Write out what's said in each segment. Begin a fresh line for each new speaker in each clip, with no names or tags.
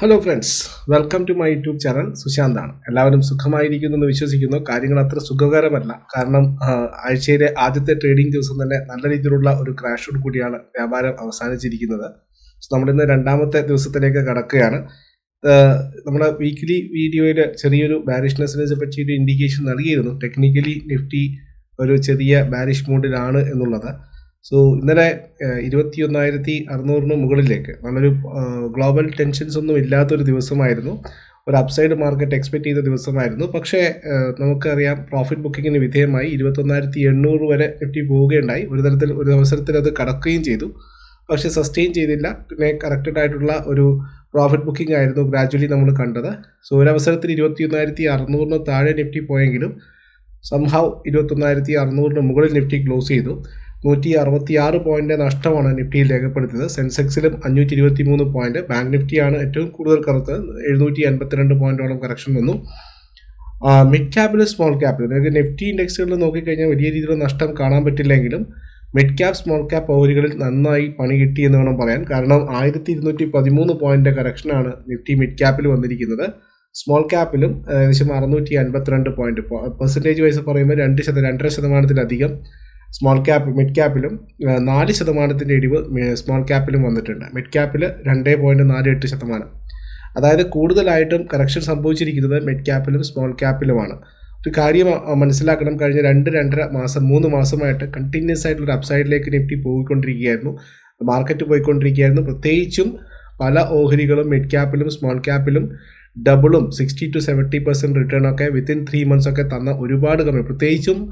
Hello friends welcome to my YouTube channel സുശാന്താണ് എല്ലാവരും സുഖമായിരിക്കുന്നു എന്ന് വിശ്വസിക്കുന്നു. കാര്യങ്ങൾ അത്ര സുഖകരമല്ല. കാരണം ആഴ്ചയിലെ ആദ്യത്തെ ട്രേഡിംഗ് ദിവസം തന്നെ നല്ല രീതിയിലുള്ള ഒരു ക്രാഷോട് കൂടിയാണ് വ്യാപാരം അവസാനിച്ചിരിക്കുന്നത്. സോ നമ്മളിന്ന് രണ്ടാമത്തെ ദിവസത്തിലേക്ക് കടക്കുകയാണ്. നമ്മുടെ വീക്കിലി വീഡിയോയിൽ ചെറിയൊരു ബാരിഷ്നെസ്സിനെ പറ്റി ഒരു ഇൻഡിക്കേഷൻ നൽകിയിരുന്നു. ടെക്നിക്കലി നിഫ്റ്റി ഒരു ചെറിയ ബാരിഷ് മൂഡിലാണ് എന്നുള്ളത്. സോ ഇന്നലെ ഇരുപത്തി ഒന്നായിരത്തി അറുന്നൂറിന് മുകളിലേക്ക് നല്ലൊരു ഗ്ലോബൽ ടെൻഷൻസ് ഒന്നും ഇല്ലാത്തൊരു ദിവസമായിരുന്നു. ഒരു അപ്സൈഡ് മാർക്കറ്റ് എക്സ്പെക്ട് ചെയ്ത ദിവസമായിരുന്നു. പക്ഷേ നമുക്കറിയാം പ്രോഫിറ്റ് ബുക്കിങ്ങിന് വിധേയമായി ഇരുപത്തൊന്നായിരത്തി എണ്ണൂറ് വരെ എത്തി പോവുകയുണ്ടായി. ഒരു തരത്തിൽ ഒരു അവസരത്തിൽ അത് കടക്കുകയും ചെയ്തു. പക്ഷേ സസ്റ്റെയിൻ ചെയ്തില്ല. പിന്നെ കറക്റ്റഡ് ആയിട്ടുള്ള ഒരു പ്രോഫിറ്റ് ബുക്കിംഗ് ആയിരുന്നു ഗ്രാജുവലി നമ്മൾ കണ്ടത്. സോ ഒരു അവസരത്തിൽ ഇരുപത്തി ഒന്നായിരത്തി അറുന്നൂറിന് താഴെ നിഫ്റ്റി പോയെങ്കിലും സംഹാവ് ഇരുപത്തൊന്നായിരത്തി അറുന്നൂറിന് മുകളിൽ നിഫ്റ്റി ക്ലോസ് ചെയ്തു. നൂറ്റി അറുപത്തി ആറ് പോയിന്റ് നഷ്ടമാണ് നിഫ്റ്റിയിൽ രേഖപ്പെടുത്തിയത്. സെൻസെക്സിലും അഞ്ഞൂറ്റി ഇരുപത്തി മൂന്ന് പോയിന്റ് ബാങ്ക് നിഫ്റ്റിയാണ് ഏറ്റവും കൂടുതൽ കറുത്തത്. എഴുന്നൂറ്റി എൺപത്തിരണ്ട് പോയിന്റോളം കറക്ഷൻ വന്നു. മിഡ് ക്യാപ്പിലും സ്മോൾ ക്യാപ്പിലും നിങ്ങൾക്ക് നിഫ്റ്റി ഇൻഡെക്സുകളിൽ നോക്കിക്കഴിഞ്ഞാൽ വലിയ രീതിയിലുള്ള നഷ്ടം കാണാൻ പറ്റില്ലെങ്കിലും മിഡ് ക്യാപ് സ്മോൾ ക്യാപ് ഓഹരികളിൽ നന്നായി പണി കിട്ടി എന്ന് വേണം പറയാൻ. കാരണം ആയിരത്തി ഇരുന്നൂറ്റി പതിമൂന്ന് പോയിന്റ് കറക്ഷനാണ് നിഫ്റ്റി മിഡ് ക്യാപ്പിൽ വന്നിരിക്കുന്നത്. സ്മോൾ ക്യാപ്പിലും ഏകദേശം അറുന്നൂറ്റി അൻപത്തിരണ്ട് പോയിന്റ് പെർസെന്റേജ് വൈസ് പറയുമ്പോൾ രണ്ട് ശത രണ്ടര ശതമാനത്തിലധികം സ്മോൾ ക്യാപ്പ് മിഡ് ക്യാപ്പിലും നാല് ശതമാനത്തിന്റെ ഇടിവ് സ്മോൾ ക്യാപ്പിലും വന്നിട്ടുണ്ട്. മിഡ് ക്യാപ്പിൽ രണ്ടേ പോയിന്റ് നാല് എട്ട് ശതമാനം. അതായത് കൂടുതലായിട്ടും കറക്ഷൻ സംഭവിച്ചിരിക്കുന്നത് മിഡ് ക്യാപ്പിലും സ്മോൾ ക്യാപ്പിലുമാണ് ഒരു കാര്യം മനസ്സിലാക്കണം. കഴിഞ്ഞ രണ്ട് രണ്ടര മാസം മൂന്ന് മാസമായിട്ട് കണ്ടിന്യൂസ് ആയിട്ടുള്ള അപ്സൈഡിലേക്ക് നിഫ്റ്റി പോയിക്കൊണ്ടിരിക്കുകയായിരുന്നു. മാർക്കറ്റ് പോയിക്കൊണ്ടിരിക്കുകയായിരുന്നു. പ്രത്യേകിച്ചും പല ഓഹരികളും മിഡ് ക്യാപ്പിലും സ്മോൾ ക്യാപ്പിലും ഡബിളും sixty to seventy percent return ഒക്കെ വിത്തിൻ ത്രീ മന്ത്സ് ഒക്കെ തന്ന ഒരുപാട് കമ്പനി. പ്രത്യേകിച്ചും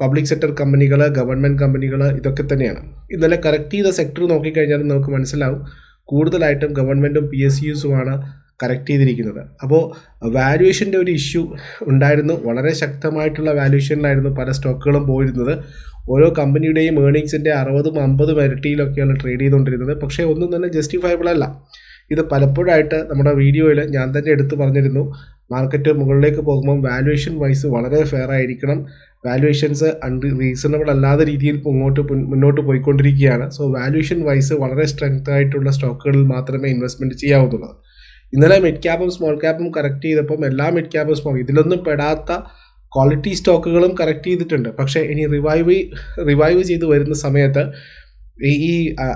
പബ്ലിക് സെക്ടർ കമ്പനികൾ ഗവൺമെന്റ് കമ്പനികൾ ഇതൊക്കെ തന്നെയാണ്. ഇന്നലെ കറക്റ്റ് ചെയ്ത സെക്ടർ നോക്കിക്കഴിഞ്ഞാൽ നമുക്ക് മനസ്സിലാവും. കൂടുതലായിട്ടും ഗവൺമെന്റും പി എസ് യുസുമാണ് കറക്റ്റ് ചെയ്തിരിക്കുന്നത്. അപ്പോൾ വാല്യുവേഷന്റെ ഒരു ഇഷ്യൂ ഉണ്ടായിരുന്നു. വളരെ ശക്തമായിട്ടുള്ള വാല്യുവേഷനിലായിരുന്നു പല സ്റ്റോക്കുകളും പോയിരുന്നത്. ഓരോ കമ്പനിയുടെയും ഏണിങ്സിന്റെ അറുപതും അമ്പതും ഇരട്ടിയിലൊക്കെയാണ് ട്രേഡ് ചെയ്തുകൊണ്ടിരുന്നത്. പക്ഷേ ഒന്നും തന്നെ ജസ്റ്റിഫയബിൾ അല്ല. ഇത് പലപ്പോഴായിട്ട് നമ്മുടെ വീഡിയോയിൽ ഞാൻ തന്നെ എടുത്തു പറഞ്ഞിരുന്നു. മാർക്കറ്റ് മുകളിലേക്ക് പോകുമ്പോൾ വാല്യുവേഷൻ വൈസ് വളരെ ഫെയർ ആയിരിക്കണം. വാല്യുവേഷൻസ് അൺ റീസണബിൾ അല്ലാത്ത രീതിയിൽ മുന്നോട്ട് മുന്നോട്ട് പോയിക്കൊണ്ടിരിക്കുകയാണ്. സോ വാല്യുവേഷൻ വൈസ് വളരെ സ്ട്രെങ്ത് ആയിട്ടുള്ള സ്റ്റോക്കുകളിൽ മാത്രമേ ഇൻവെസ്റ്റ്മെന്റ് ചെയ്യാവുന്നുള്ളൂ. ഇന്നലെ മിഡ് ക്യാപ്പും സ്മോൾ ക്യാപ്പും കറക്റ്റ് ചെയ്തപ്പം എല്ലാ മിഡ് ക്യാപ്പും സ്മോൾ ഇതിലൊന്നും പെടാത്ത ക്വാളിറ്റി സ്റ്റോക്കുകളും കറക്റ്റ് ചെയ്തിട്ടുണ്ട്. പക്ഷേ ഇനി റിവൈവ് റിവൈവ് ചെയ്ത് വരുന്ന സമയത്ത് ഈ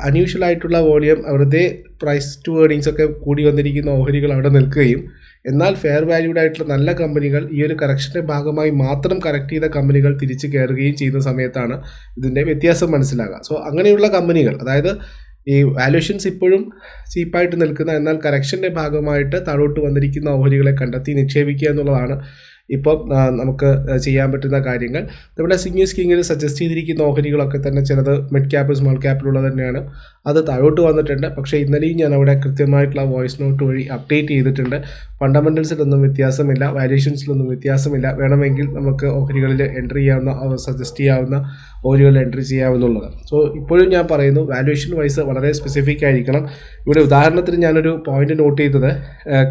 അൺയൂഷ്വൽ ആയിട്ടുള്ള വോളിയം വെറുതെ പ്രൈസ് ടു ഏർണിങ്സ് ഒക്കെ കൂടി വന്നിരിക്കുന്ന ഓഹരികൾ അവിടെ നിൽക്കുകയും എന്നാൽ ഫെയർ വാല്യൂഡ് ആയിട്ടുള്ള നല്ല കമ്പനികൾ ഈ ഒരു കറക്ഷന്റെ ഭാഗമായി മാത്രം കറക്റ്റ് ചെയ്ത കമ്പനികൾ തിരിച്ചു കയറുകയും ചെയ്യുന്ന സമയത്താണ് ഇതിന്റെ വ്യത്യാസം മനസ്സിലാകുക. സോ അങ്ങനെയുള്ള കമ്പനികൾ അതായത് ഈ വാല്യൂഷൻസ് ഇപ്പോഴും ചീപ്പായിട്ട് നിൽക്കുന്ന എന്നാൽ കറക്ഷന്റെ ഭാഗമായിട്ട് താഴോട്ട് വന്നിരിക്കുന്ന ഓഹരികളെ കണ്ടെത്തി നിക്ഷേപിക്കുക എന്നുള്ളതാണ് ഇപ്പം നമുക്ക് ചെയ്യാൻ പറ്റുന്ന കാര്യങ്ങൾ. നമ്മുടെ സിംഗേഴ്സ് കിങ്ങിൽ സജസ്റ്റ് ചെയ്തിരിക്കുന്ന ഓഹരികളൊക്കെ തന്നെ ചിലത് മിഡ് ക്യാപ്പ് സ്മോൾ ക്യാപ്പിലുള്ളത് തന്നെയാണ്. അത് താഴോട്ട് വന്നിട്ടുണ്ട്. പക്ഷേ ഇന്നലെയും ഞാൻ അവിടെ കൃത്യമായിട്ടുള്ള വോയിസ് നോട്ട് വഴി അപ്ഡേറ്റ് ചെയ്തിട്ടുണ്ട്. ഫണ്ടമെന്റൽസിലൊന്നും വ്യത്യാസമില്ല വാല്യൂഷൻസിലൊന്നും വ്യത്യാസമില്ല. വേണമെങ്കിൽ നമുക്ക് ഓഹരികളിൽ എൻട്രി ചെയ്യാവുന്ന സജസ്റ്റ് ചെയ്യാവുന്ന ഓഹരികളിൽ എൻട്രി ചെയ്യാവുന്നുള്ളത് സോ ഇപ്പോഴും ഞാൻ പറയുന്നു വാല്യൂഷൻ വൈസ് വളരെ സ്പെസിഫിക് ആയിരിക്കണം. ഇവിടെ ഉദാഹരണത്തിന് ഞാനൊരു പോയിന്റ് നോട്ട് ചെയ്തത്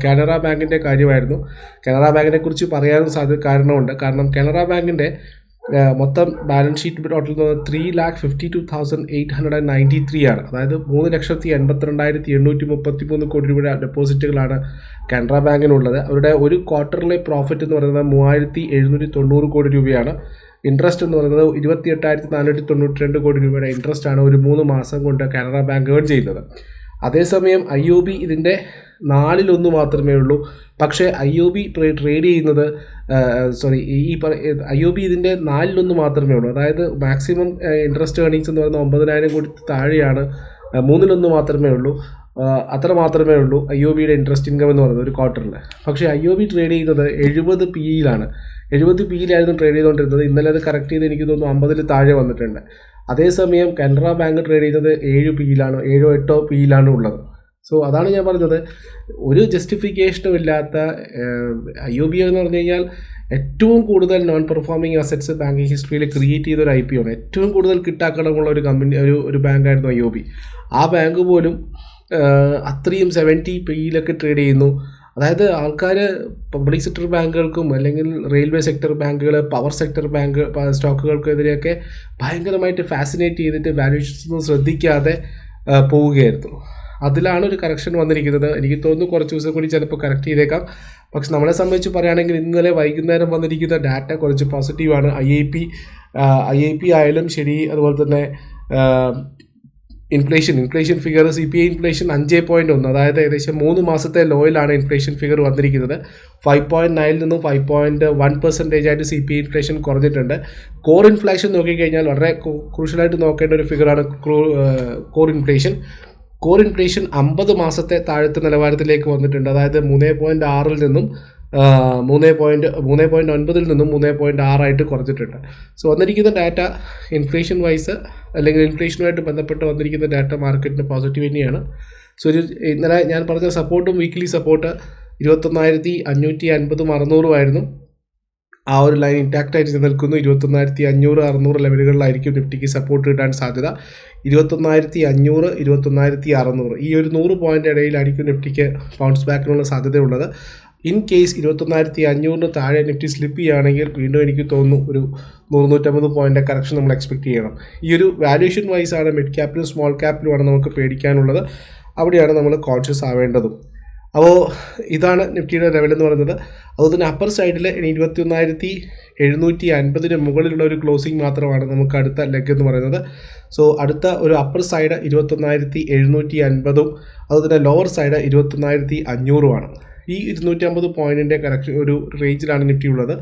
കാനറ ബാങ്കിന്റെ കാര്യമായിരുന്നു. കാനറ ബാങ്കിനെ കുറിച്ച് പറയാനും സാധ്യത കാരണമുണ്ട്. കാരണം കാനറ ബാങ്കിന്റെ മൊത്തം balance sheet total three lakh fifty two thousand eight hundred and ninety three ആണ്. അതായത് മൂന്ന് ലക്ഷത്തി എൺപത്തിരണ്ടായിരത്തി എണ്ണൂറ്റി മുപ്പത്തി മൂന്ന് കോടി രൂപയുടെ ഡെപ്പോസിറ്റുകളാണ് കാനറ ബാങ്കിനുള്ളത് അവരുടെ ഒരു ക്വാർട്ടറിലെ പ്രോഫിറ്റ് എന്ന് പറയുന്നത് മൂവായിരത്തി എഴുന്നൂറ്റി തൊണ്ണൂറ് കോടി രൂപയാണ്. ഇൻട്രസ്റ്റ് എന്ന് പറയുന്നത് ഇരുപത്തി എട്ടായിരത്തി നാനൂറ്റി തൊണ്ണൂറ്റി രണ്ട് കോടി രൂപയുടെ ഇൻട്രസ്റ്റ് ആണ് ഒരു മൂന്ന് മാസം കൊണ്ട് കാനറ ബാങ്ക് ഏൺ ചെയ്യുന്നത്. അതേസമയം ഐ ഒ ബി ഇതിന്റെ നാലിലൊന്ന് മാത്രമേ ഉള്ളൂ. പക്ഷേ ഐ ഒ ബി ട്രേഡ് ചെയ്യുന്നത് സോറി ഈ ഐ ഒ ബി ഇതിന്റെ നാലിലൊന്ന് മാത്രമേ ഉള്ളൂ. അതായത് മാക്സിമം ഇൻട്രസ്റ്റ് ഏർണിങ്സ് എന്ന് പറയുന്നത് ഒമ്പതിനായിരം കോടി താഴെയാണ്. മൂന്നിലൊന്ന് മാത്രമേ ഉള്ളൂ. അത്ര മാത്രമേ ഉള്ളൂ ഐ ഒ ബിയുടെ ഇൻട്രസ്റ്റ് ഇൻകം എന്ന് പറയുന്നത് ഒരു ക്വാർട്ടറിൽ പക്ഷേ ഐ ഒ ബി ട്രേഡ് ചെയ്യുന്നത് എഴുപത് പി യിലാണ് എഴുപത് പി ഇയിലായിരുന്നു ട്രേഡ് ചെയ്തുകൊണ്ടിരുന്നത്. ഇന്നലെ അത് കറക്റ്റ് ചെയ്ത് എനിക്ക് തോന്നുന്നു അമ്പതിൽ താഴെ വന്നിട്ടുണ്ട്. അതേസമയം കാനറ ബാങ്ക് ട്രേഡ് ചെയ്യുന്നത് ഏഴ് പി യിലാണ് ഏഴോ എട്ടോ പി യിലാണ് ഉള്ളത്. സോ അതാണ് ഞാൻ പറഞ്ഞത്. ഒരു ജസ്റ്റിഫിക്കേഷനും ഇല്ലാത്ത ഐ ഒ ബി എന്ന് പറഞ്ഞു കഴിഞ്ഞാൽ ഏറ്റവും കൂടുതൽ നോൺ പെർഫോമിംഗ് അസറ്റ്സ് ബാങ്കിങ് ഹിസ്റ്ററിയിൽ ക്രിയേറ്റ് ചെയ്ത ഒരു ഐ പി ആണ്. ഏറ്റവും കൂടുതൽ കിട്ടാക്കടമുള്ള ഒരു കമ്പനി ഒരു ഒരു ബാങ്കായിരുന്നു ഐ ഒ ബി ആ ബാങ്ക് പോലും അത്രയും സെവന്റി പിയിലൊക്കെ ട്രേഡ് ചെയ്യുന്നു. അതായത് ആൾക്കാർ പബ്ലിക് സെക്ടർ ബാങ്കുകൾക്കും അല്ലെങ്കിൽ റെയിൽവേ സെക്ടർ ബാങ്കുകൾ പവർ സെക്ടർ ബാങ്ക് സ്റ്റോക്കുകൾക്കെതിരെയൊക്കെ ഭയങ്കരമായിട്ട് ഫാസിനേറ്റ് ചെയ്തിട്ട് വാല്യൂഷൻസ് ഒന്നും ശ്രദ്ധിക്കാതെ പോവുകയായിരുന്നു. അതിലാണ് ഒരു കറക്ഷൻ വന്നിരിക്കുന്നത്. എനിക്ക് തോന്നുന്നു കുറച്ച് ദിവസം കൂടി ചിലപ്പോൾ കറക്റ്റ് ചെയ്തേക്കാം. പക്ഷെ നമ്മളെ സംബന്ധിച്ച് പറയുകയാണെങ്കിൽ ഇന്നലെ വൈകുന്നേരം വന്നിരിക്കുന്ന ഡാറ്റ കുറച്ച് പോസിറ്റീവാണ് I I P I I P ആയാലും ശരി അതുപോലെ തന്നെ inflation inflation figure C P I inflation അഞ്ച് പോയിന്റ് ഒന്ന് അതായത് ഏകദേശം മൂന്ന് മാസത്തെ ലോയിലാണ് ഇൻഫ്ലേഷൻ ഫിഗർ വന്നിരിക്കുന്നത്. ഫൈവ് പോയിന്റ് നയനിൽ നിന്നും ഫൈവ് പോയിന്റ് വൺ പെർസെന്റേജ് ആയിട്ട് സി പി ഐ ഇൻഫ്ലേഷൻ കുറഞ്ഞിട്ടുണ്ട്. കോർ ഇൻഫ്ലേഷൻ നോക്കിക്കഴിഞ്ഞാൽ വളരെ ക്രൂഷ്യലായിട്ട് നോക്കേണ്ട ഒരു ഫിഗറാണ് കോർ ഇൻഫ്ലേഷൻ കോർ ഇൻഫ്ലേഷൻ അമ്പത് മാസത്തെ താഴത്തെ നിലവാരത്തിലേക്ക് വന്നിട്ടുണ്ട്. അതായത് മൂന്ന് പോയിന്റ് ആറിൽ നിന്നും മൂന്ന് പോയിന്റ് മൂന്ന് പോയിന്റ് ഒൻപതിൽ നിന്നും മൂന്ന് പോയിന്റ് ആറായിട്ട് കുറച്ചിട്ടുണ്ട്. സോ വന്നിരിക്കുന്ന ഡാറ്റ ഇൻഫ്ലേഷൻ വൈസ് അല്ലെങ്കിൽ ഇൻഫ്ലേഷനുമായിട്ട് ബന്ധപ്പെട്ട് വന്നിരിക്കുന്ന ഡാറ്റ മാർക്കറ്റിന് പോസിറ്റീവ് തന്നെയാണ്. സോ ഒരു ഇന്നലെ ഞാൻ പറഞ്ഞ സപ്പോർട്ടും വീക്ക്ലി സപ്പോർട്ട് ഇരുപത്തൊന്നായിരത്തി അഞ്ഞൂറ്റി അൻപതും അറുന്നൂറുമായിരുന്നു ആ ഒരു ലൈൻ ഇൻടാക്റ്റ് ആയിട്ട് നിൽക്കുന്നു ഇരുപത്തൊന്നായിരത്തി അഞ്ഞൂറ് അറുന്നൂറ് ലെവലുകളിലായിരിക്കും നിഫ്റ്റിക്ക് സപ്പോർട്ട് കിട്ടാൻ സാധ്യത. ഇരുപത്തൊന്നായിരത്തി അഞ്ഞൂറ് ഇരുപത്തൊന്നായിരത്തി അറുന്നൂറ്. ഈ ഒരു നൂറ് പോയിന്റ് ഇടയിലായിരിക്കും നിഫ്റ്റിക്ക് ബൗൺസ് ബാക്കിനുള്ള സാധ്യതയുള്ളത്. ഇൻ കേസ് ഇരുപത്തൊന്നായിരത്തി അഞ്ഞൂറിന് താഴെ നിഫ്റ്റി സ്ലിപ്പ് ചെയ്യുകയാണെങ്കിൽ വീണ്ടും എനിക്ക് തോന്നുന്നു ഒരു നൂറുനൂറ്റമ്പത് പോയിന്റ് കറക്ഷൻ നമ്മൾ എക്സ്പെക്ട് ചെയ്യണം. ഈ ഒരു വാല്യൂഷൻ വൈസ് ആണ് മിഡ് ക്യാപ്പിലും സ്മോൾ ക്യാപ്പിലുമാണ് നമുക്ക് പേടിക്കാനുള്ളത്. അവിടെയാണ് നമ്മൾ കോൺഷ്യസ് ആവേണ്ടതും. അപ്പോൾ ഇതാണ് നിഫ്റ്റിയുടെ ലെവൽ എന്ന് പറയുന്നത്. അതുപോലെ തന്നെ അപ്പർ സൈഡിൽ ഇരുപത്തി ഒന്നായിരത്തി എഴുന്നൂറ്റി അൻപതിന് മുകളിലുള്ള ഒരു ക്ലോസിംഗ് മാത്രമാണ് നമുക്ക് അടുത്ത ലെഗ് എന്ന് പറയുന്നത്. സോ അടുത്ത ഒരു അപ്പർ സൈഡ് ഇരുപത്തൊന്നായിരത്തി എഴുന്നൂറ്റി അൻപതും അതുപോലെ തന്നെ ലോവർ സൈഡ് ഇരുപത്തൊന്നായിരത്തി അഞ്ഞൂറുമാണ്. ഈ ഇരുന്നൂറ്റി അമ്പത് പോയിന്റിന്റെ കറക്ഷൻ ഒരു റേഞ്ചിലാണ് നിഫ്റ്റി ഉള്ളത്.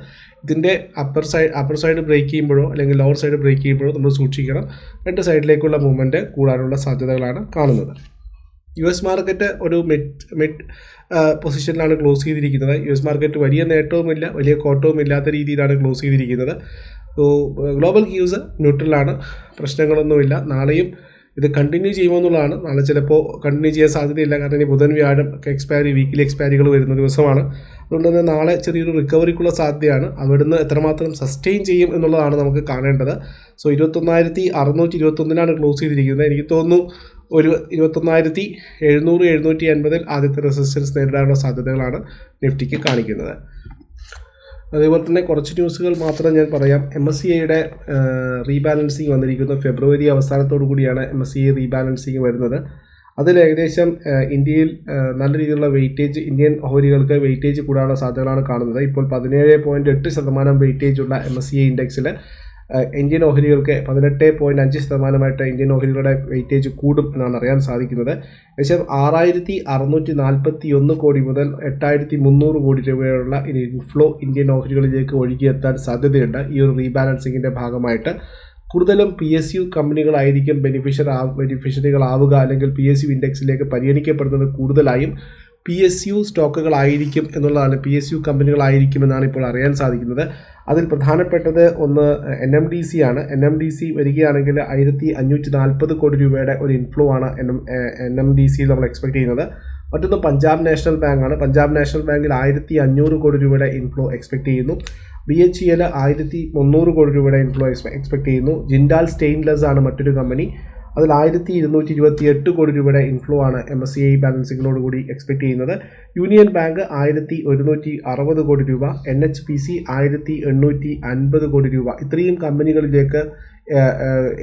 ഇതിന്റെ upper side upper side break ചെയ്യുമ്പോഴോ അല്ലെങ്കിൽ ലോവർ സൈഡ് ബ്രേക്ക് ചെയ്യുമ്പോഴോ നമ്മൾ സൂക്ഷിക്കണം. രണ്ട് സൈഡിലേക്കുള്ള മൂവ്മെന്റ് കൂടാനുള്ള സാധ്യതകളാണ് കാണുന്നത്. യു എസ് മാർക്കറ്റ് ഒരു മിഡ് മിഡ് പൊസിഷനിലാണ് ക്ലോസ് ചെയ്തിരിക്കുന്നത്. യു എസ് മാർക്കറ്റ് വലിയ നേട്ടവുമില്ല വലിയ കോട്ടവും ഇല്ലാത്ത രീതിയിലാണ് ക്ലോസ് ചെയ്തിരിക്കുന്നത്. ഗ്ലോബൽ ക്യൂസ് ന്യൂട്രലാണ് പ്രശ്നങ്ങളൊന്നുമില്ല. നാളെയും ഇത് കണ്ടിന്യൂ ചെയ്യുമെന്നുള്ളതാണ്. നാളെ ചിലപ്പോൾ കണ്ടിന്യൂ ചെയ്യാൻ സാധ്യതയില്ല. കാരണം ഇനി ബുധൻ വ്യാഴം ഒക്കെ എക്സ്പയറി വീക്കിലി എക്സ്പയറികൾ വരുന്ന ദിവസമാണ്. അതുകൊണ്ട് തന്നെ നാളെ ചെറിയൊരു റിക്കവറിക്കുള്ള സാധ്യതയാണ്. അവിടുന്ന് എത്രമാത്രം സസ്റ്റെയിൻ ചെയ്യും എന്നുള്ളതാണ് നമുക്ക് കാണേണ്ടത്. സോ ഇരുപത്തൊന്നായിരത്തി അറുന്നൂറ്റി ഇരുപത്തൊന്നിനാണ് ക്ലോസ് ചെയ്തിരിക്കുന്നത്. എനിക്ക് തോന്നുന്നു ഒരു ഇരുപത്തൊന്നായിരത്തി എഴുന്നൂറ് എഴുന്നൂറ്റി അൻപതിൽ ആദ്യത്തെ റെസിസ്റ്റൻസ് നേരിടാനുള്ള സാധ്യതകളാണ് നിഫ്റ്റിക്ക് കാണിക്കുന്നത്. അതേപോലെ തന്നെ കുറച്ച് ന്യൂസുകൾ മാത്രം ഞാൻ പറയാം. എം എസ് സി ഐയുടെ റീബാലൻസിങ് വന്നിരിക്കുന്നു. ഫെബ്രുവരി അവസാനത്തോടു കൂടിയാണ് M S C I rebalancing വരുന്നത്. അതിൽ ഏകദേശം ഇന്ത്യയിൽ നല്ല രീതിയിലുള്ള വെയിറ്റേജ് ഇന്ത്യൻ ഓഹരികൾക്ക് വെയിറ്റേജ് കൂടാനുള്ള സാധ്യതകളാണ് കാണുന്നത്. ഇപ്പോൾ പതിനേഴ് പോയിന്റ് എട്ട് ശതമാനം വെയിറ്റേജുള്ള എം എസ് സി ഇൻഡെക്സിൽ ഇന്ത്യൻ ഓഹരികൾക്ക് പതിനെട്ട് പോയിന്റ് അഞ്ച് ശതമാനമായിട്ട് ഇന്ത്യൻ ഓഹരികളുടെ വെയിറ്റേജ് കൂടും എന്നാണ് അറിയാൻ സാധിക്കുന്നത്. ഏകദേശം ആറായിരത്തി അറുന്നൂറ്റി നാൽപ്പത്തി ഒന്ന് കോടി മുതൽ എട്ടായിരത്തി മുന്നൂറ് കോടി രൂപയുള്ള ഇൻഫ്ലോ ഇന്ത്യൻ ഓഹരികളിലേക്ക് ഒഴുകിയെത്താൻ സാധ്യതയുണ്ട്. ഈ ഒരു റീബാലൻസിങ്ങിന്റെ ഭാഗമായിട്ട്. കൂടുതലും പി എസ് യു കമ്പനികളായിരിക്കും ബെനിഫിഷ്യർ ആ ബെനിഫിഷ്യറികളാവുക അല്ലെങ്കിൽ പി എസ് യു ഇൻഡെക്സിലേക്ക് പരിഗണിക്കപ്പെടുന്നത് കൂടുതലായും പി എസ് യു സ്റ്റോക്കുകളായിരിക്കും എന്നുള്ളതാണ് പി എസ് യു കമ്പനികളായിരിക്കും എന്നാണ് ഇപ്പോൾ അറിയാൻ സാധിക്കുന്നത്. അതിൽ പ്രധാനപ്പെട്ടത് ഒന്ന് എൻ എം ഡി സി ആണ്. എൻ എം ഡി സി വരികയാണെങ്കിൽ ആയിരത്തി അഞ്ഞൂറ്റി നാൽപ്പത് കോടി രൂപയുടെ ഒരു ഇൻഫ്ലോ ആണ് N M N M D സിയിൽ നമ്മൾ എക്സ്പെക്ട് ചെയ്യുന്നത്. മറ്റൊന്ന് പഞ്ചാബ് നാഷണൽ ബാങ്കാണ് പഞ്ചാബ് നാഷണൽ ബാങ്കിൽ ആയിരത്തി അഞ്ഞൂറ് കോടി രൂപയുടെ ഇൻഫ്ലോ എക്സ്പെക്ട് ചെയ്യുന്നു. ബി എച്ച് ഇ എൽ ആയിരത്തി മുന്നൂറ് കോടി രൂപയുടെ ഇൻഫ്ലോ എക്സ്പെക്ട് ചെയ്യുന്നു. ജിൻഡാൽ സ്റ്റെയിൻലെസ് ആണ് മറ്റൊരു കമ്പനി അതിൽ ആയിരത്തി ഇരുന്നൂറ്റി ഇരുപത്തി എട്ട് കോടി രൂപയുടെ ഇൻഫ്ലോ ആണ് എം എസ് സി ഐ ബാലൻസിങ്ങിനോട് കൂടി എക്സ്പെക്ട് ചെയ്യുന്നത്. യൂണിയൻ ബാങ്ക് ആയിരത്തി ഒരുന്നൂറ്റി അറുപത് കോടി രൂപ എൻ എച്ച് പി സി ആയിരത്തി എണ്ണൂറ്റി അൻപത് കോടി രൂപ. ഇത്രയും കമ്പനികളിലേക്ക്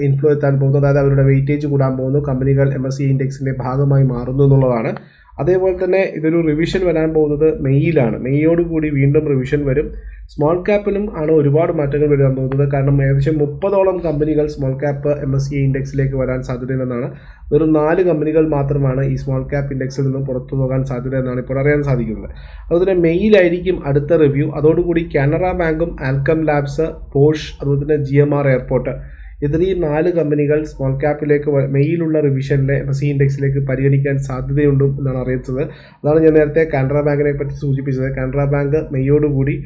ഇൻഫ്ലോ എത്താൻ പോകുന്നു. അതായത് അവരുടെ വെയിറ്റേജ് കൂടാൻ പോകുന്നു. കമ്പനികൾ എം എസ് സി ഇൻഡെക്സിന്റെ ഭാഗമായി മാറുന്നു എന്നുള്ളതാണ്. അതേപോലെ തന്നെ ഇതൊരു റിവിഷൻ വരാൻ പോകുന്നത് മെയ്യിലാണ്. മെയ്യോട് കൂടി വീണ്ടും റിവിഷൻ വരും. സ്മോൾ ക്യാപ്പിനും ആണ് ഒരുപാട് മാറ്റങ്ങൾ വരാൻ പോകുന്നത്. കാരണം ഏകദേശം മുപ്പതോളം കമ്പനികൾ small cap M S C ഇൻഡെക്സിലേക്ക് വരാൻ സാധ്യതയുണ്ടെന്നാണ്. വെറും നാല് കമ്പനികൾ മാത്രമാണ് ഈ സ്മോൾ ക്യാപ്പ് ഇൻഡെക്സിൽ നിന്നും പുറത്തു പോകാൻ സാധ്യത എന്നാണ് ഇപ്പോൾ അറിയാൻ സാധിക്കുന്നത്. അതുപോലെ മെയ്യിലായിരിക്കും അടുത്ത റിവ്യൂ അതോടുകൂടി കാനറ ബാങ്കും ആൽക്കം ലാബ്സ് പോഷ് അതുപോലെ തന്നെ ജി എയർപോർട്ട് ഇതിൽ ഈ നാല് കമ്പനികൾ സ്മോൾ ക്യാപ്പിലേക്ക് മെയിലുള്ള റിവിഷനിലെ എഫ് സി ഇൻഡെക്സിലേക്ക് പരിഗണിക്കാൻ സാധ്യതയുണ്ട് എന്നാണ് അറിയിച്ചത്. അതാണ് ഞാൻ നേരത്തെ കാനറ ബാങ്കിനെ പറ്റി സൂചിപ്പിച്ചത്. കാനറ ബാങ്ക് മെയ്യോടുകൂടി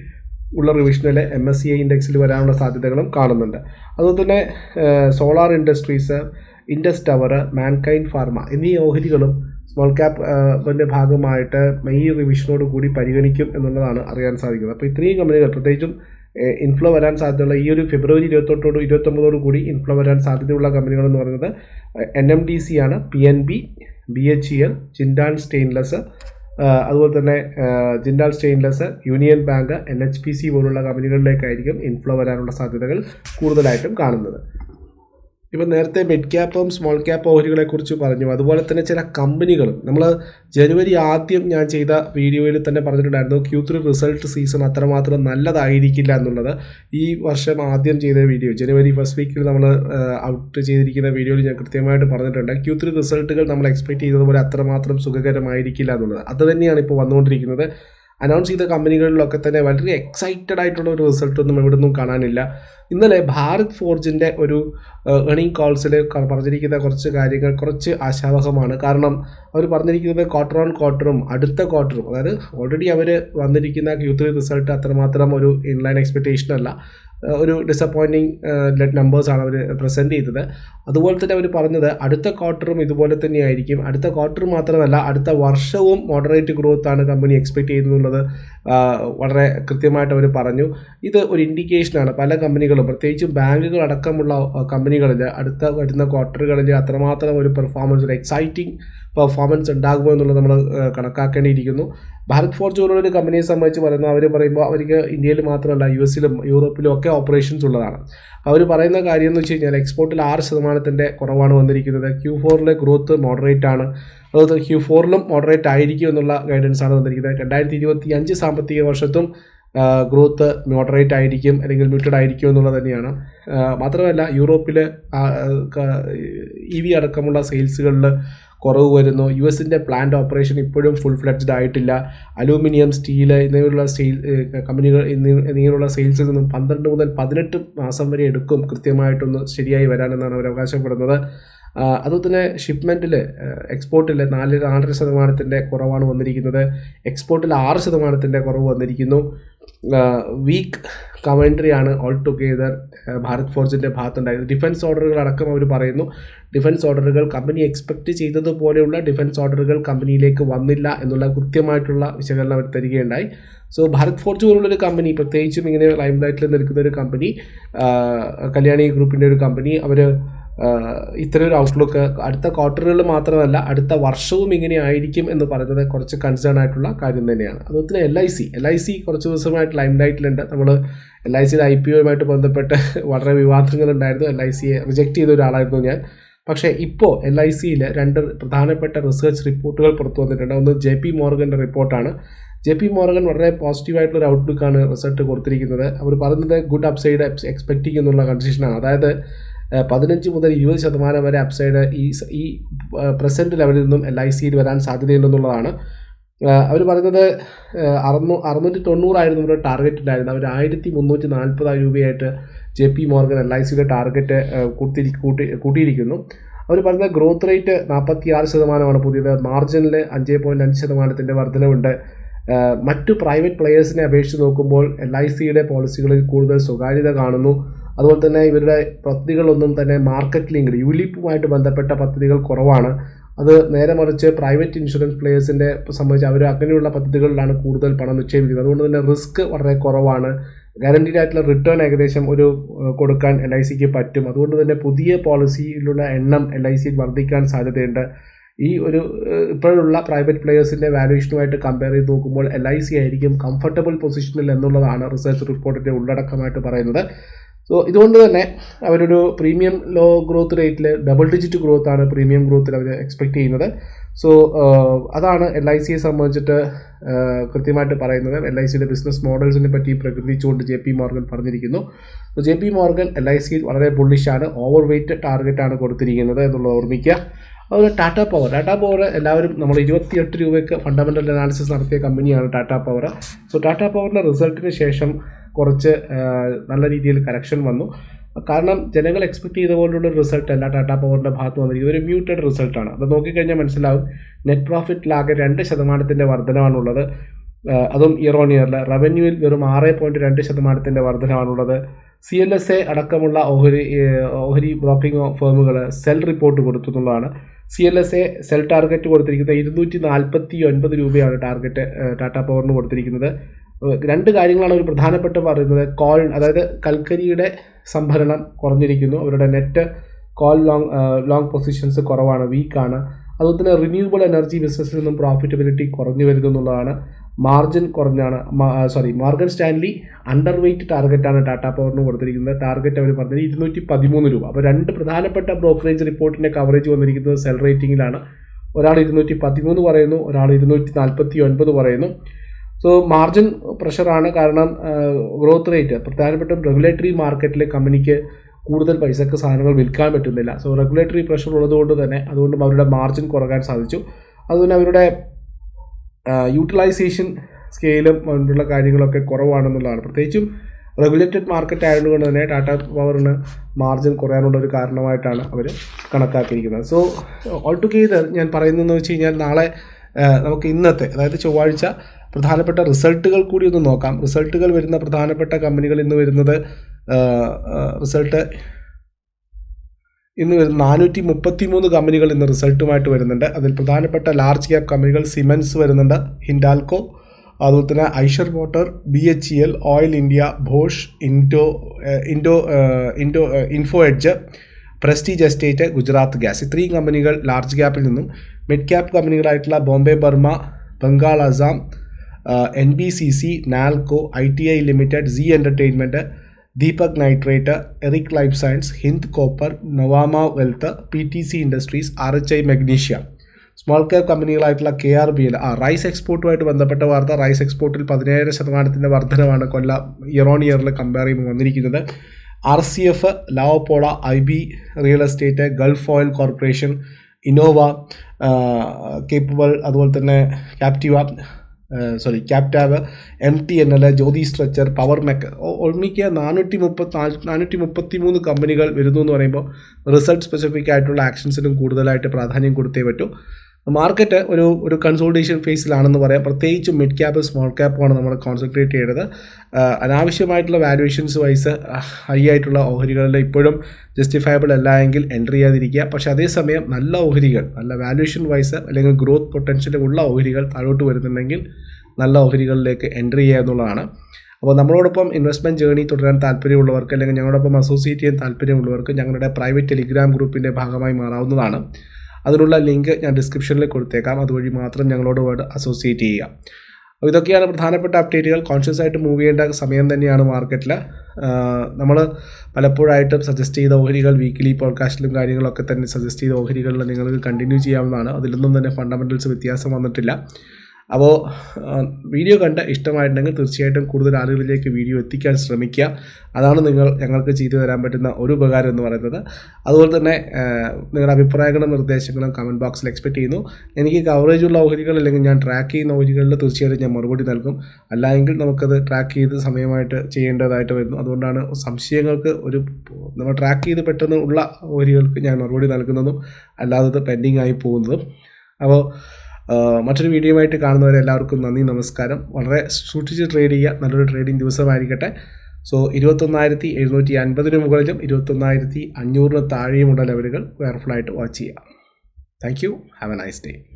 ഉള്ള റിവിഷനിൽ എം എസ് സി ഐ ഇൻഡെക്സിൽ വരാനുള്ള സാധ്യതകളും കാണുന്നുണ്ട്. അതുപോലെ തന്നെ solar industries Indus tower mankind pharma എന്നീ ഓഹരികളും സ്മോൾ ക്യാപ്പിന്റെ ഭാഗമായിട്ട് മെയ് റിവിഷനോട് കൂടി പരിഗണിക്കും എന്നുള്ളതാണ് അറിയാൻ സാധിക്കുന്നത്. അപ്പോൾ ഇത്രയും കമ്പനികൾ പ്രത്യേകിച്ചും ഇൻഫ്ലോ വരാൻ സാധ്യതയുള്ള ഈ ഒരു ഫെബ്രുവരി ഇരുപത്തെട്ടോട് ഇരുപത്തൊമ്പതോട് കൂടി ഇൻഫ്ലോ വരാൻ സാധ്യതയുള്ള കമ്പനികൾ എന്ന് പറയുന്നത് എൻ എം ഡി സി ആണ് P N B B H E L Jindal stainless അതുപോലെ തന്നെ Jindal stainless union bank N H P C പോലുള്ള കമ്പനികളിലേക്കായിരിക്കും ഇൻഫ്ലോ വരാനുള്ള സാധ്യതകൾ കൂടുതലായിട്ടും കാണുന്നത്. ഇപ്പം നേരത്തെ മിഡ് ക്യാപ്പും സ്മോൾ ക്യാപ്പ് ഓഹരികളെ കുറിച്ച് പറഞ്ഞു. അതുപോലെ തന്നെ ചില കമ്പനികളും. നമ്മൾ ജനുവരി ആദ്യം ഞാൻ ചെയ്ത വീഡിയോയിൽ തന്നെ പറഞ്ഞിട്ടുണ്ടായിരുന്നു ക്യൂ ത്രീ റിസൾട്ട് സീസൺ അത്രമാത്രം നല്ലതായിരിക്കില്ല എന്നുള്ളത്. ഈ വർഷം ആദ്യം ചെയ്ത വീഡിയോ ജനുവരി ഫസ്റ്റ് വീക്കിൽ നമ്മൾ ഔട്ട് ചെയ്തിരിക്കുന്ന വീഡിയോയിൽ ഞാൻ കൃത്യമായിട്ട് പറഞ്ഞിട്ടുണ്ട്. ക്യൂ ത്രീ റിസൾട്ടുകൾ നമ്മൾ എക്സ്പെക്ട് ചെയ്തതുപോലെ അത്രമാത്രം സുഖകരമായിരിക്കില്ല എന്നുള്ളത്. അത് തന്നെയാണ് ഇപ്പോൾ വന്നുകൊണ്ടിരിക്കുന്നത്. അനൗൺസ് ചെയ്ത കമ്പനികളിലൊക്കെ തന്നെ വളരെ എക്സൈറ്റഡ് ആയിട്ടുള്ള ഒരു റിസൾട്ടൊന്നും ഇവിടെ നിന്നും കാണാനില്ല. ഇന്നലെ ഭാരത് ഫോർജിന്റെ ഒരു ഏണിംഗ് കോൾസിൽ പറഞ്ഞിരിക്കുന്ന കുറച്ച് കാര്യങ്ങൾ കുറച്ച് ആശാവഹമാണ്. കാരണം അവർ പറഞ്ഞിരിക്കുന്നത് ക്വാർട്ടർ ഓൺ ക്വാർട്ടറും അടുത്ത ക്വാർട്ടറും അതായത് ഓൾറെഡി അവർ വന്നിരിക്കുന്ന ത്രീ റിസൾട്ട് അത്രമാത്രം ഒരു ഇൻലൈൻ എക്സ്പെക്റ്റേഷൻ അല്ല. ഒരു ഡിസപ്പോയിന്റിങ് നമ്പേഴ്സാണ് അവർ പ്രസന്റ് ചെയ്തത്. അതുപോലെ തന്നെ അവർ പറഞ്ഞത് അടുത്ത ക്വാർട്ടറും ഇതുപോലെ തന്നെയായിരിക്കും. അടുത്ത ക്വാർട്ടർ മാത്രമല്ല അടുത്ത വർഷവും മോഡറേറ്റ് ഗ്രോത്താണ് കമ്പനി എക്സ്പെക്ട് ചെയ്യുന്നുള്ളത്. വളരെ കൃത്യമായിട്ട് അവർ പറഞ്ഞു. ഇത് ഒരു ഇൻഡിക്കേഷനാണ് പല കമ്പനികളും പ്രത്യേകിച്ചും ബാങ്കുകൾ അടക്കമുള്ള കമ്പനികളിൽ അടുത്ത വരുന്ന ക്വാർട്ടറുകളിൽ അത്രമാത്രം ഒരു പെർഫോമൻസ് ഒരു എക്സൈറ്റിംഗ് പെർഫോമൻസ് ഉണ്ടാകുമോ എന്നുള്ളത് നമ്മൾ കണക്കാക്കേണ്ടിയിരിക്കുന്നു. ഭാരത് ഫോർജ് പോലുള്ള ഒരു കമ്പനിയെ സംബന്ധിച്ച് പറയുന്നത് അവർ പറയുമ്പോൾ അവർക്ക് ഇന്ത്യയിൽ മാത്രമല്ല യു എസിലും യൂറോപ്പിലും ഒക്കെ ഓപ്പറേഷൻസ് ഉള്ളതാണ്. അവർ പറയുന്ന കാര്യം എന്ന് വെച്ച് കഴിഞ്ഞാൽ എക്സ്പോർട്ടിൽ ആറ് ശതമാനത്തിന്റെ കുറവാണ് വന്നിരിക്കുന്നത്. ക്യൂ ഫോറിലെ ഗ്രോത്ത് മോഡറേറ്റ് ആണ്. അതുപോലെ ക്യൂ ഫോറിലും മോഡറേറ്റ് ആയിരിക്കും എന്നുള്ള ഗൈഡൻസ് ആണ് തന്നിരിക്കുന്നത്. രണ്ടായിരത്തി ഇരുപത്തി അഞ്ച് സാമ്പത്തിക വർഷത്തും ഗ്രോത്ത് മോഡറേറ്റ് ആയിരിക്കും അല്ലെങ്കിൽ മ്യൂട്ടഡ് ആയിരിക്കും എന്നുള്ളത് തന്നെയാണ്. മാത്രമല്ല യൂറോപ്പിൽ ഇ വി അടക്കമുള്ള സെയിൽസുകളിൽ കുറവ് വരുന്നു. യു എസിന്റെ പ്ലാന്റ് ഓപ്പറേഷൻ ഇപ്പോഴും ഫുൾ ഫ്ലെഡ്ജ്ഡ് ആയിട്ടില്ല. അലൂമിനിയം സ്റ്റീൽ എന്നിവയുള്ള സ്റ്റീൽ കമ്പനികൾ എന്നിങ്ങനെയുള്ള സെയിൽസിൽ നിന്നും പന്ത്രണ്ട് മുതൽ പതിനെട്ട് മാസം വരെ എടുക്കും കൃത്യമായിട്ടൊന്ന് ശരിയായി വരാനെന്നാണ് അവർ അവകാശപ്പെടുന്നത് അതുപോലെ തന്നെ ഷിപ്മെന്റിൽ എക്സ്പോർട്ടിൽ നാല് നാലര ശതമാനത്തിന്റെ കുറവാണ് വന്നിരിക്കുന്നത്. എക്സ്പോർട്ടിൽ ആറ് ശതമാനത്തിന്റെ കുറവ് വന്നിരിക്കുന്നു. വീക്ക് കമൻട്രി ആണ് ഓൾ ടുഗെദർ ഭാരത് ഫോർജിന്റെ ഭാഗത്തുണ്ടായത്. ഡിഫൻസ് ഓർഡറുകൾ അടക്കം അവർ പറയുന്നു. ഡിഫൻസ് ഓർഡറുകൾ കമ്പനി എക്സ്പെക്റ്റ് ചെയ്തതുപോലെയുള്ള ഡിഫൻസ് ഓർഡറുകൾ കമ്പനിയിലേക്ക് വന്നില്ല എന്നുള്ള കൃത്യമായിട്ടുള്ള വിശകലനം അവർ തരികയുണ്ടായി. സോ ഭാരത് ഫോർജ് പോലുള്ളൊരു കമ്പനി പ്രത്യേകിച്ചും ഇങ്ങനെ ലൈം ലൈറ്റിൽ നിൽക്കുന്ന ഒരു കമ്പനി കല്യാണി ഗ്രൂപ്പിന്റെ ഒരു കമ്പനി അവർ ഇത്തരം ഒരു ഔട്ട്ലുക്ക് അടുത്ത ക്വാർട്ടറുകളിൽ മാത്രമല്ല അടുത്ത വർഷവും ഇങ്ങനെ ആയിരിക്കും എന്ന് പറയുന്നത് കുറച്ച് കൺസേൺ ആയിട്ടുള്ള കാര്യം തന്നെയാണ്. അതുപോലെ തന്നെ L I C L I C കുറച്ച് ദിവസമായിട്ട് ലൈം ലൈറ്റിലുണ്ട് നമ്മൾ എൽ ഐ സിയുടെ ഐ പി ഒയുമായിട്ട് ബന്ധപ്പെട്ട് വളരെ വിവാദങ്ങളുണ്ടായിരുന്നു എൽ ഐ സിയെ റിജക്റ്റ് ചെയ്ത ഒരാളായിരുന്നു ഞാൻ. പക്ഷേ ഇപ്പോൾ എൽ ഐ സിയിൽ രണ്ട് പ്രധാനപ്പെട്ട റിസർച്ച് റിപ്പോർട്ടുകൾ പുറത്തു വന്നിട്ടുണ്ട്. ഒന്ന് ജെ പി മോർഗന്റെ റിപ്പോർട്ടാണ് ജെ പി മോർഗൻ വളരെ പോസിറ്റീവായിട്ടുള്ള ഒരു ഔട്ട്ലുക്കാണ് റിസൾട്ട് കൊടുത്തിരിക്കുന്നത്. അവർ പറയുന്നത് ഗുഡ് അപ്സൈഡ് എക്സ്പെക്ട് എന്നുള്ള കണ്ടീഷനാണ് അതായത് പതിനഞ്ച് മുതൽ ഇരുപത് ശതമാനം വരെ അപ്സൈഡ് ഈ ഈ പ്രസന്റ് ലെവലിൽ നിന്നും എൽ ഐ സിയിൽ വരാൻ സാധ്യതയുണ്ടെന്നുള്ളതാണ് അവർ പറയുന്നത് അറുന്നൂ അറുന്നൂറ്റി തൊണ്ണൂറായിരുന്നു ഇവരുടെ ടാർഗറ്റ് ഉണ്ടായിരുന്നത് അവർ ആയിരത്തി മുന്നൂറ്റി നാൽപ്പത് രൂപയായിട്ട് J P Morgan L I സിയുടെ ടാർഗറ്റ് കൂട്ടി കൂട്ടി കൂട്ടിയിരിക്കുന്നു. അവർ പറയുന്ന ഗ്രോത്ത് റേറ്റ് നാൽപ്പത്തി ആറ് ശതമാനമാണ് പുതിയത്. മാർജിനിൽ അഞ്ച് പോയിന്റ് അഞ്ച് ശതമാനത്തിന്റെ വർധനവുണ്ട്. മറ്റു പ്രൈവറ്റ് പ്ലെയേഴ്സിനെ അപേക്ഷിച്ച് നോക്കുമ്പോൾ എൽ ഐ സിയുടെ പോളിസികളിൽ കൂടുതൽ സ്വകാര്യത കാണുന്നു. അതുപോലെ തന്നെ ഇവരുടെ പദ്ധതികളൊന്നും തന്നെ മാർക്കറ്റ് ലിങ്ക് യുലിപ്പുമായിട്ട് ബന്ധപ്പെട്ട പദ്ധതികൾ കുറവാണ്. അത് നേരെ മറിച്ച് പ്രൈവറ്റ് ഇൻഷുറൻസ് പ്ലേയേഴ്സിന്റെ സംബന്ധിച്ച് അവർ അങ്ങനെയുള്ള പദ്ധതികളിലാണ് കൂടുതൽ പണം നിക്ഷേപിക്കുന്നത്. അതുകൊണ്ട് തന്നെ റിസ്ക് വളരെ കുറവാണ്. ഗ്യാരണ്ടീഡ് ആയിട്ടുള്ള റിട്ടേൺ ഏകദേശം ഒരു കൊടുക്കാൻ എൽ ഐ സിക്ക് പറ്റും. അതുകൊണ്ട് തന്നെ പുതിയ പോളിസിയിലുള്ള എണ്ണം എൽ ഐ സിയിൽ വർദ്ധിക്കാൻ സാധ്യതയുണ്ട്. ഈ ഒരു ഇപ്പോഴുള്ള പ്രൈവറ്റ് പ്ലെയേഴ്സിന്റെ വാല്യൂഷനുമായിട്ട് കമ്പയർ ചെയ്ത് നോക്കുമ്പോൾ എൽ ഐ സി ആയിരിക്കും കംഫർട്ടബിൾ പൊസിഷനിൽ എന്നുള്ളതാണ് റിസർച്ച് റിപ്പോർട്ടിന്റെ ഉള്ളടക്കമായിട്ട് പറയുന്നത്. ഇതുകൊണ്ട് തന്നെ അവരൊരു പ്രീമിയം ലോ ഗ്രോത്ത് റേറ്റിൽ ഡബിൾ ഡിജിറ്റ് ഗ്രോത്ത് ആണ് പ്രീമിയം ഗ്രോത്തിൽ അവർ എക്സ്പെക്ട് ചെയ്യുന്നത്. സോ അതാണ് എൽ ഐ സിയെ സംബന്ധിച്ചിട്ട് കൃത്യമായിട്ട് പറയുന്നത്. എൽ ഐ സിയുടെ ബിസിനസ് മോഡൽസിനെ പറ്റി പ്രകൃതിച്ചുകൊണ്ട് ജെ പി മോർഗൻ പറഞ്ഞിരിക്കുന്നു. J P Morgan L I സിയിൽ വളരെ ബുള്ളിഷാണ് ഓവർ വെയ്റ്റ് ടാർഗറ്റാണ് കൊടുത്തിരിക്കുന്നത് എന്നുള്ളത് ഓർമ്മിക്കുക. അതുപോലെ ടാറ്റ പവർ ടാറ്റ പവർ എല്ലാവരും നമ്മൾ ഇരുപത്തിയെട്ട് രൂപയ്ക്ക് ഫണ്ടമെന്റൽ അനാലിസിസ് നടത്തിയ കമ്പനിയാണ് ടാറ്റ പവർ സോ ടാറ്റ പവറിന്റെ റിസൾട്ടിന് ശേഷം കുറച്ച് നല്ല രീതിയിൽ കറക്ഷൻ വന്നു. കാരണം ജനങ്ങൾ എക്സ്പെക്ട് ചെയ്ത പോലുള്ള റിസൾട്ട് അല്ല ടാറ്റാ പവറിന്റെ ഭാഗത്ത് വന്നിരിക്കുന്നത്. ഒരു മ്യൂട്ടഡ് റിസൾട്ടാണ് അത് നോക്കിക്കഴിഞ്ഞാൽ മനസ്സിലാവും നെറ്റ് പ്രോഫിറ്റിലാകെ രണ്ട് ശതമാനത്തിന്റെ വർധനമാണുള്ളത് അതും ഇയർ ഓൺ ഇയറിൽ റവന്യൂവിൽ വെറും ആറ് പോയിന്റ് രണ്ട് ശതമാനത്തിന്റെ വർധനമാണുള്ളത് സി എൽ എസ് എ അടക്കമുള്ള ഓഹരി ഓഹരി ബ്രോക്കിംഗ് ഫേമുകൾ സെൽ റിപ്പോർട്ട് കൊടുത്തു എന്നുള്ളതാണ്. C L S A sell target കൊടുത്തിരിക്കുന്നത് ഇരുന്നൂറ്റി നാൽപ്പത്തി ഒൻപത് രൂപയാണ് ടാർഗറ്റ് ടാറ്റാ പവറിന് കൊടുത്തിരിക്കുന്നത്. രണ്ട് കാര്യങ്ങളാണ് ഒരു പ്രധാനപ്പെട്ട പറയുന്നത്. കോൾ അതായത് കൽക്കരിയുടെ സംഭരണം കുറഞ്ഞിരിക്കുന്നു. അവരുടെ net call long long positions കുറവാണ് വീക്കാണ് അതുപോലെ തന്നെ റിന്യൂവബിൾ എനർജി ബിസിനസ്സിൽ നിന്നും പ്രോഫിറ്റബിലിറ്റി കുറഞ്ഞു വരുന്നു എന്നുള്ളതാണ്. മാർജിൻ കുറഞ്ഞാണ് sorry Morgan Stanley underweight ടാർഗറ്റാണ് ടാറ്റ പവറിന് കൊടുത്തിരിക്കുന്നത്. ടാർഗറ്റ് അവർ പറഞ്ഞത് ഇരുന്നൂറ്റി പതിമൂന്ന് രൂപ. അപ്പോൾ രണ്ട് പ്രധാനപ്പെട്ട ബ്രോക്കറേജ് റിപ്പോർട്ടിന്റെ കവറേജ് വന്നിരിക്കുന്നത് സെൽ റേറ്റിംഗിലാണ് ഒരാൾ ഇരുന്നൂറ്റി പതിമൂന്ന് പറയുന്നു ഒരാൾ ഇരുന്നൂറ്റി നാൽപ്പത്തി ഒൻപത് പറയുന്നു. സോ മാർജിൻ പ്രഷറാണ് കാരണം ഗ്രോത്ത് റേറ്റ് പ്രധാനപ്പെട്ടും റെഗുലേറ്ററി മാർക്കറ്റിലെ കമ്പനിക്ക് കൂടുതൽ പൈസക്ക് സാധനങ്ങൾ വിൽക്കാൻ പറ്റുന്നില്ല. സോ റെഗുലേറ്ററി പ്രഷർ ഉള്ളതുകൊണ്ട് തന്നെ അതുകൊണ്ടും അവരുടെ മാർജിൻ കുറയ്ക്കാൻ സാധിച്ചു. അതുപോലെ അവരുടെ യൂട്ടിലൈസേഷൻ സ്കെയിലും മറ്റുള്ള കാര്യങ്ങളൊക്കെ കുറവാണെന്നുള്ളതാണ്. പ്രത്യേകിച്ചും റെഗുലേറ്റഡ് മാർക്കറ്റ് ആയതുകൊണ്ട് തന്നെ ടാറ്റ പവറിന് മാർജിൻ കുറയാനുള്ള ഒരു കാരണമായിട്ടാണ് അവർ കണക്കാക്കിയിരിക്കുന്നത്. സോ ഓൾ ടുഗെദർ ഞാൻ പറയുന്നതെന്ന് വെച്ച് കഴിഞ്ഞാൽ നാളെ നമുക്ക് ഇന്നത്തെ അതായത് ചൊവ്വാഴ്ച പ്രധാനപ്പെട്ട റിസൾട്ടുകൾ കൂടി ഒന്ന് നോക്കാം. റിസൾട്ടുകൾ വരുന്ന പ്രധാനപ്പെട്ട കമ്പനികൾ ഇന്ന് വരുന്നത് റിസൾട്ട് ഇന്ന് വരുന്ന നാനൂറ്റി മുപ്പത്തി മൂന്ന് കമ്പനികൾ ഇന്ന് റിസൾട്ടുമായിട്ട് വരുന്നുണ്ട്. അതിൽ പ്രധാനപ്പെട്ട ലാർജ് ക്യാപ് കമ്പനികൾ സിമൻസ് വരുന്നുണ്ട് ഹിൻഡാൽക്കോ അതുപോലെ തന്നെ Eicher water B H L oil India Bosch Indo Indo Indo Info Edge Prestige Estate Gujarat gas ഇത്രയും കമ്പനികൾ ലാർജ് ക്യാപ്പിൽ നിന്നും mid cap കമ്പനികളായിട്ടുള്ള Bombay Burmah Bengal Assam N B C C Nalco I T I limited Zee entertainment Deepak nitrate Eric life science Hind copper Nuvama wealth P T C industries R H I magnesia small cap കമ്പനികളായിട്ടുള്ള K R B L ആ rice എക്സ്പോർട്ടുമായിട്ട് ബന്ധപ്പെട്ട വാർത്ത rice എക്സ്പോർട്ടിൽ പതിനേഴ് ശതമാനത്തിന്റെ വർധനമാണ് കൊല്ല year on ഇയറിൽ compare ചെയ്യുമ്പോൾ വന്നിരിക്കുന്നത്. R C F ലാവപ്പോള I B real estate gulf oil corporation Innova capable അതുപോലെ തന്നെ captive sorry Captab M T N L Jyoti structure power mech ഒൾമിക്ക നാനൂറ്റി മുപ്പത്തി നാനൂറ്റി മുപ്പത്തി മൂന്ന് കമ്പനികൾ വരുന്നു എന്ന് പറയുമ്പോൾ റിസൾട്ട് സ്പെസിഫിക് ആയിട്ടുള്ള ആക്ഷൻസിനും കൂടുതലായിട്ട് പ്രാധാന്യം കൊടുത്തേ പറ്റൂ. മാർക്കറ്റ് ഒരു ഒരു കൺസോൾട്ടേഷൻ ഫേസിലാണെന്ന് പറയാം. പ്രത്യേകിച്ച് മിഡ് ക്യാപ്പ് സ്മോൾ ക്യാപ്പുമാണ് നമ്മൾ കോൺസെൻട്രേറ്റ് ചെയ്യേണ്ടത് അനാവശ്യമായിട്ടുള്ള വാല്യുവേഷൻസ് വൈസ് ഹൈ ആയിട്ടുള്ള ഓഹരികളിൽ ഇപ്പോഴും ജസ്റ്റിഫയബിൾ അല്ല എങ്കിൽ എൻട്രി ചെയ്യാതിരിക്കുക. പക്ഷേ അതേസമയം നല്ല ഓഹരികൾ നല്ല വാല്യുവേഷൻ വൈസ് അല്ലെങ്കിൽ ഗ്രോത്ത് പൊട്ടൻഷ്യൽ ഉള്ള ഓഹരികൾ താഴോട്ട് വരുന്നുണ്ടെങ്കിൽ നല്ല ഓഹരികളിലേക്ക് എൻട്രി ചെയ്യുക എന്നുള്ളതാണ്. അപ്പോൾ നമ്മളോടൊപ്പം ഇൻവെസ്റ്റ്മെന്റ് ജേണി തുടരാൻ താല്പര്യമുള്ളവർക്ക് അല്ലെങ്കിൽ ഞങ്ങളോടൊപ്പം അസോസിയേറ്റ് ചെയ്യാൻ താല്പര്യമുള്ളവർക്ക് ഞങ്ങളുടെ പ്രൈവറ്റ് ടെലിഗ്രാം ഗ്രൂപ്പിന്റെ ഭാഗമായി മാറാവുന്നതാണ്. അതിനുള്ള ലിങ്ക് ഞാൻ ഡിസ്ക്രിപ്ഷനിൽ കൊടുത്തേക്കാം. അതുവഴി മാത്രം ഞങ്ങളോട് വേർഡ് അസോസിയേറ്റ് ചെയ്യുക. അപ്പോൾ ഇതൊക്കെയാണ് പ്രധാനപ്പെട്ട അപ്ഡേറ്റുകൾ കോൺഷ്യസ് ആയിട്ട് മൂവ് ചെയ്യേണ്ട സമയം തന്നെയാണ് മാർക്കറ്റിൽ നമ്മൾ പലപ്പോഴായിട്ടും സജസ്റ്റ് ചെയ്ത ഓഹരികൾ വീക്കിലി പോഡ്കാസ്റ്റിലും കാര്യങ്ങളൊക്കെ തന്നെ സജസ്റ്റ് ചെയ്ത ഓഹരികളിൽ നിങ്ങൾക്ക് കണ്ടിന്യൂ ചെയ്യാവുന്നതാണ്. അതിലൊന്നും തന്നെ ഫണ്ടമെന്റൽസ് വ്യത്യാസം വന്നിട്ടില്ല. അപ്പോൾ വീഡിയോ കണ്ട് ഇഷ്ടമായിട്ടുണ്ടെങ്കിൽ തീർച്ചയായിട്ടും കൂടുതൽ ആളുകളിലേക്ക് വീഡിയോ എത്തിക്കാൻ ശ്രമിക്കുക. അതാണ് നിങ്ങൾ ഞങ്ങൾക്ക് ചെയ്തു തരാൻ പറ്റുന്ന ഒരു ഉപകാരം എന്ന് പറയുന്നത്. അതുപോലെ തന്നെ നിങ്ങളുടെ അഭിപ്രായങ്ങളും നിർദ്ദേശങ്ങളും കമന്റ് ബോക്സിൽ എക്സ്പെക്ട് ചെയ്യുന്നു. എനിക്ക് കവറേജ് ഉള്ള ഓഹരികൾ അല്ലെങ്കിൽ ഞാൻ ട്രാക്ക് ചെയ്യുന്ന ഓഹരികളിൽ തീർച്ചയായിട്ടും ഞാൻ മറുപടി നൽകും. അല്ലായെങ്കിൽ നമുക്കത് ട്രാക്ക് ചെയ്ത് സമയമായിട്ട് ചെയ്യേണ്ടതായിട്ട് വരുന്നു. അതുകൊണ്ടാണ് സംശയങ്ങൾക്ക് ഒരു നമ്മൾ ട്രാക്ക് ചെയ്ത് പെട്ടെന്ന് ഉള്ള ഓഹരികൾക്ക് ഞാൻ മറുപടി നൽകുന്നതും അല്ലാതെ പെൻഡിങ് ആയി പോകുന്നതും. അപ്പോൾ മറ്റൊരു വീഡിയോയുമായിട്ട് കാണുന്നവരെ എല്ലാവർക്കും നന്ദി നമസ്കാരം. വളരെ സൂക്ഷിച്ച് ട്രേഡ് ചെയ്യുക. നല്ലൊരു ട്രേഡിംഗ് ദിവസമായിരിക്കട്ടെ. സോ ഇരുപത്തൊന്നായിരത്തി എഴുന്നൂറ്റി അൻപതിന് മുകളിലും ഇരുപത്തൊന്നായിരത്തി അഞ്ഞൂറിന് താഴെയുമുള്ള ലെവലുകൾ കെയർഫുള്ളായിട്ട് വാച്ച് ചെയ്യുക. Thank you have a nice day